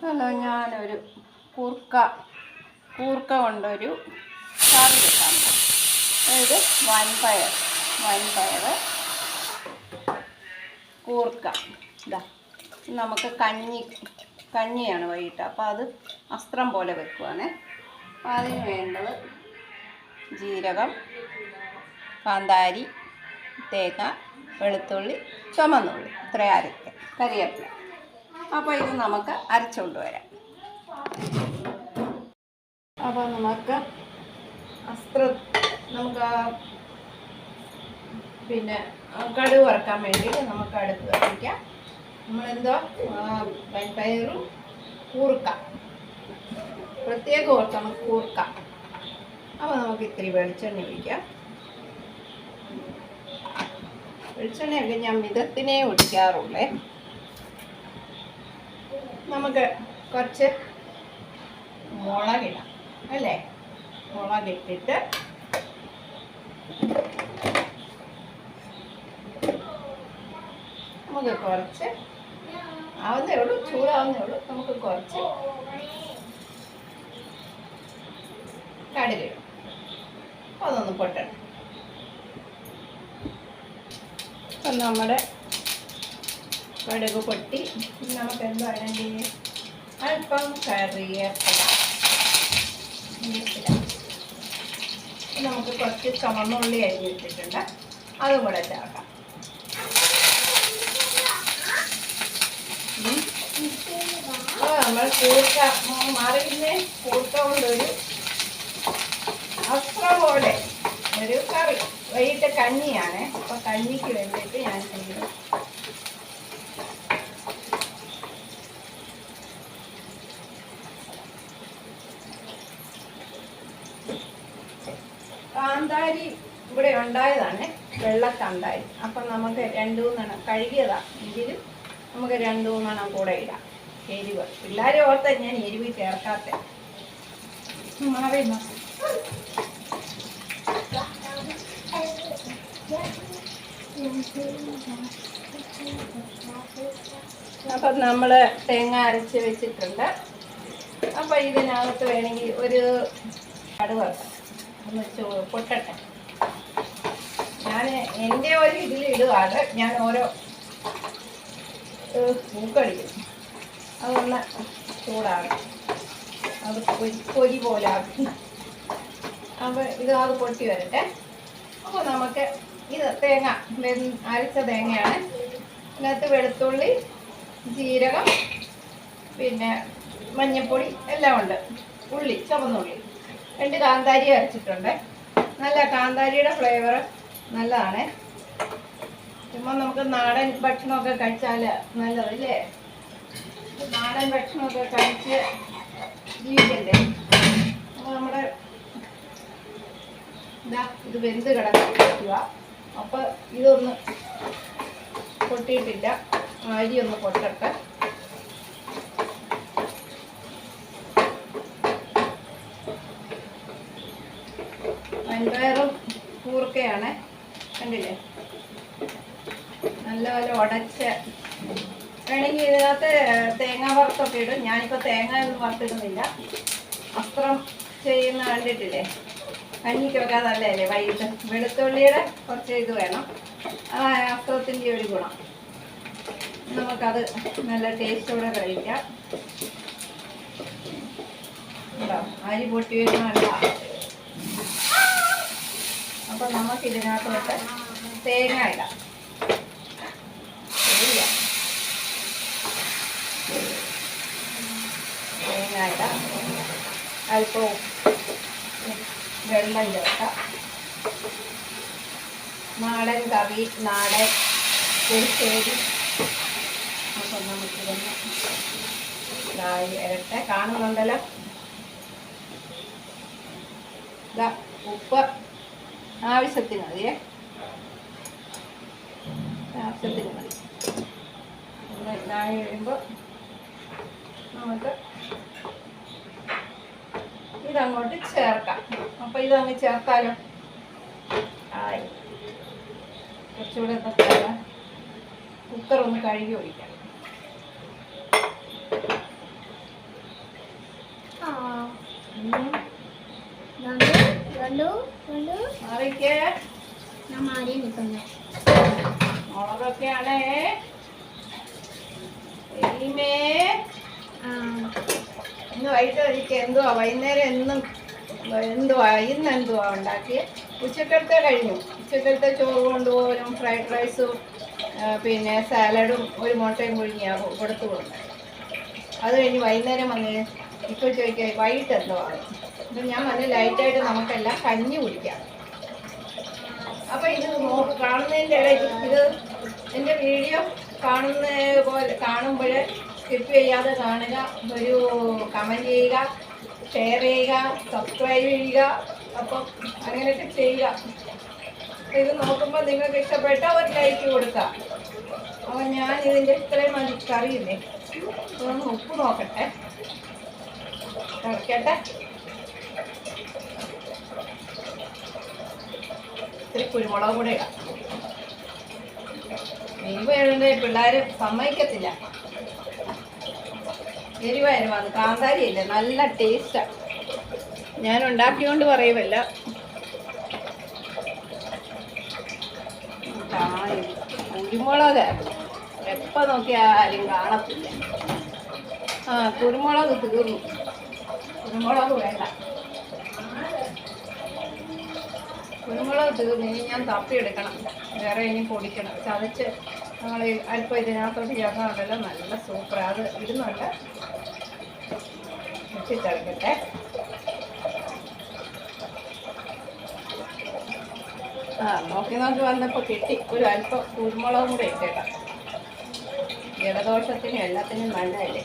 Hello ഞാനൊരു കൂർക്ക കൂർക്ക കൊണ്ടൊരു കറി വെക്കാൻ. അതായത് വൻപയർ വൻപയർ കൂർക്ക. ഇതാ നമുക്ക് കഞ്ഞി കഞ്ഞിയാണ് വൈകിട്ട്. അപ്പോൾ അത് അസ്ത്രം പോലെ വെക്കുവാണേ. അതിന് വേണ്ടത് ജീരകം കാന്താരി തേങ്ങ വെളുത്തുള്ളി ചുമന്നുള്ളി. ഇത്രയും അരയ്ക്ക. കരിയേപ്പില. അപ്പോൾ ഇത് നമുക്ക് അരച്ചുകൊണ്ട് വരാം. അപ്പോൾ നമുക്ക് അസ്ത്ര നമുക്ക് പിന്നെ ആ കടുക് വറക്കാൻ വേണ്ടിയിട്ട് നമുക്ക് അടുത്ത് വയ്ക്കാം നമ്മളെന്തോ പയറും കൂർക്ക. പ്രത്യേകം നമുക്ക് കൂർക്ക. അപ്പോൾ നമുക്ക് ഇത്തിരി വെളിച്ചെണ്ണ ഒഴിക്കാം. വെളിച്ചെണ്ണയൊക്കെ ഞാൻ മിതത്തിനെ ഒഴിക്കാറുള്ളേ. നമുക്ക് കുറച്ച് മുളകിടാം അല്ലേ? മുളകിട്ടിട്ട് നമുക്ക് കുറച്ച് ആവുന്നേ ഉള്ളൂ ചൂടാവുന്നേ ഉള്ളൂ. നമുക്ക് കുറച്ച് കടുകിടും. അതൊന്ന് പൊട്ടണം. അപ്പം നമ്മുടെ കടുക് പൊട്ടി. നമുക്ക് എന്താ വേണമെങ്കിൽ അല്പം കറിയേപ്പില നമുക്ക് കുറച്ച് ചുമന്നുള്ളി അരിഞ്ഞിട്ടിട്ടുണ്ട് അതും കൂടെ ചേർക്കാം. നമ്മൾ കൂർക്ക ഉം, മാറിയിരുന്നേ. കൂർക്ക കൊണ്ടൊരു അത്ര പോലെ ഒരു കറി. വൈകിട്ട് കഞ്ഞിയാണ്. അപ്പോൾ കഞ്ഞിക്ക് വേണ്ടിയിട്ട് ഞാൻ ചെയ്യുന്നത് കാന്താരി ഇവിടെ ഉണ്ടായതാണ് വെള്ളക്കാന്താരി അപ്പം നമുക്ക് രണ്ട് മൂന്നെണ്ണം കഴുകിയതാണ് എങ്കിലും നമുക്ക് രണ്ട് മൂന്നെണ്ണം കൂടെ ഇടാം. എരിവ്. പിള്ളേരെ ഓർത്ത ഞാൻ എരിവ് ചേർക്കാത്ത. അപ്പം നമ്മൾ തേങ്ങ അരച്ച് വെച്ചിട്ടുണ്ട്. അപ്പം ഇതിനകത്ത് വേണമെങ്കിൽ ഒരു വറുക്കാം. ഒന്ന് പൊട്ടട്ടെ. ഞാൻ എന്റെ ഒരു ഇതിൽ ഇടുകയാണ് ഞാൻ ഓരോ പൂക്കടിക്കും അതൊന്ന് ചൂടാകും അത് പൊരി പോലെ ആക്കി. അപ്പോൾ ഇത് അത് പൊട്ടി വരട്ടെ. അപ്പോൾ നമുക്ക് ഇത് തേങ്ങ അരച്ച തേങ്ങയാണ്. ഇതിനകത്ത് വെളുത്തുള്ളി ജീരകം പിന്നെ മഞ്ഞൾപ്പൊടി എല്ലാം ഉണ്ട്. ഉള്ളി ചുവന്നുള്ളി. രണ്ട് കാന്താരി അരച്ചിട്ടുണ്ട്. നല്ല കാന്താരിയുടെ ഫ്ലേവർ നല്ലതാണ്. ചുമ്മാ നമുക്ക് നാടൻ ഭക്ഷണമൊക്കെ കഴിച്ചാൽ നല്ലതല്ലേ നാടൻ ഭക്ഷണമൊക്കെ കഴിച്ച് ജീവിക്കണ്ടേ? അപ്പോൾ നമ്മുടെ ഇതാ ഇത് വെന്ത് കിടക്കുക അപ്പോൾ ഇതൊന്ന് പൊട്ടിയിട്ടില്ല. അരി ഒന്ന് പൊട്ടട്ടെ. വൻപയറും കൂർക്കയാണ്. കണ്ടില്ലേ? നല്ലപോലെ ഉടച്ച് വേണമെങ്കിൽ ഇതിനകത്ത് തേങ്ങ വറുത്തൊക്കെ ഇടും. ഞാനിപ്പോൾ തേങ്ങ ഒന്നും വറുത്തിടുന്നില്ല. വസ്ത്രം ചെയ്യുന്ന കണ്ടിട്ടില്ലേ? കഞ്ഞിക്ക് വെക്കാതെ നല്ലതല്ലേ? വൈകിട്ട് വെളുത്തുള്ളിയുടെ കുറച്ച് ഇത് വേണം. അതാണ് വസ്ത്രത്തിന്റെ ഒരു ഗുണം. നമുക്കത് നല്ല ടേസ്റ്റോടെ കഴിക്കാം അരി പൊട്ടി വരുന്ന നല്ല അപ്പം നമുക്ക് ഇതിനകത്തോട്ട് തേങ്ങ ഇടാം. തേങ്ങ. ഇടാം. അല്പം വെള്ളം ചേർക്കാം. നാടൻ കവി നാടൻ പുളിശ്ശേരി അപ്പം നമുക്കിതൊന്ന് ഇതായി വരട്ടെ. കാണുന്നുണ്ടല്ലോ? ഉപ്പ്. ആവശ്യത്തിന് മതിയേ ആവശ്യത്തിന് മതി. ഇതായി കഴിയുമ്പോൾ നമുക്ക് ഇതങ്ങോട്ട് ചേർക്കാം. അപ്പോൾ ഇതങ്ങ് ചേർത്താലോ? ആയി. കുറച്ചുകൂടെ കുക്കർ ഒന്ന് കഴുകി ഒഴിക്കാം. ആ. കണ്ടു കണ്ടു മാറിക്കേ. ഞാൻ മാറി നിൽക്കുന്നു. മുളകൊക്കെയാണേ. എലിമേ ആ. ഇന്ന് വൈകിട്ട് എനിക്ക് എന്തുവാ? വൈകുന്നേരം എന്നും എന്തുവാ? ഇന്ന് എന്തുവാ ഉണ്ടാക്കി ഉച്ചക്കലത്തെ കഴിഞ്ഞു. ഉച്ചക്കലത്തെ ചോറ് കൊണ്ടുപോകും ഫ്രൈഡ് റൈസും പിന്നെ സാലഡും ഒരു മുട്ടയും പുഴുങ്ങിയാ കൊടുത്തു കൊടുക്കും അത് കഴിഞ്ഞ് വൈകുന്നേരം വന്ന് ഇപ്പോൾ ചോദിക്കുക വൈകിട്ട് എന്തുവാ? അപ്പം ഞാൻ വന്ന് ലൈറ്റായിട്ട് നമുക്കെല്ലാം കഞ്ഞി കുടിക്കാം. അപ്പോൾ ഇത് കാണുന്നതിന്റെ ഇടയിൽ ഇത് എന്റെ വീഡിയോ കാണുന്ന പോലെ കാണുമ്പോൾ സ്കിപ്പ് ചെയ്യാതെ കാണുക ഒരു കമന്റ് ചെയ്യുക ഷെയർ ചെയ്യുക സബ്സ്ക്രൈബ് ചെയ്യുക അപ്പം അങ്ങനെയൊക്കെ ചെയ്യുക. ഇത് നോക്കുമ്പോൾ നിങ്ങൾക്ക് ഇഷ്ടപ്പെട്ട ഒരു ലൈക്ക് കൊടുക്കുക. അപ്പം ഞാൻ ഇതിന്റെ ഇത്രയും മതി കറിയില്ലേ ഒന്ന് ഉപ്പ് നോക്കട്ടെ. ഇറക്കട്ടെ ഇത്തിരി കുരുമുളക് കൂടെ ഇടാം എരിവായതുകൊണ്ട് പിള്ളേർ സമ്മതിക്കത്തില്ല എരിവായിരുന്നു അത് കാന്താരിയല്ലേ നല്ല ടേസ്റ്റാണ് ഞാൻ ഉണ്ടാക്കിയോണ്ട് പറയുമല്ല. കുരുമുളക്. എപ്പോൾ നോക്കിയാലും കാണത്തില്ല. ആ കുരുമുളക് തീർന്നു. കുരുമുളക് വേണ്ട. കുരുമുളക് തീർന്നു ഇനി ഞാൻ തപ്പിയെടുക്കണം വേറെ ഇനി പൊടിക്കണം. ചതച്ച് നമ്മൾ അല്പം ഇതിനകത്തോട്ട് ചേർന്നാണല്ലോ. നല്ല സൂപ്പർ അത് ഇടുന്നുണ്ട്. മുട്ടിത്തെടുക്കട്ടെ ആ നോക്കി നോക്കി വന്നപ്പോൾ കിട്ടി. ഒരു അല്പം കുരുമുളകും കൂടെ ഇട്ടേക്കാം. ജലദോഷത്തിനും എല്ലാത്തിനും നല്ലതല്ലേ?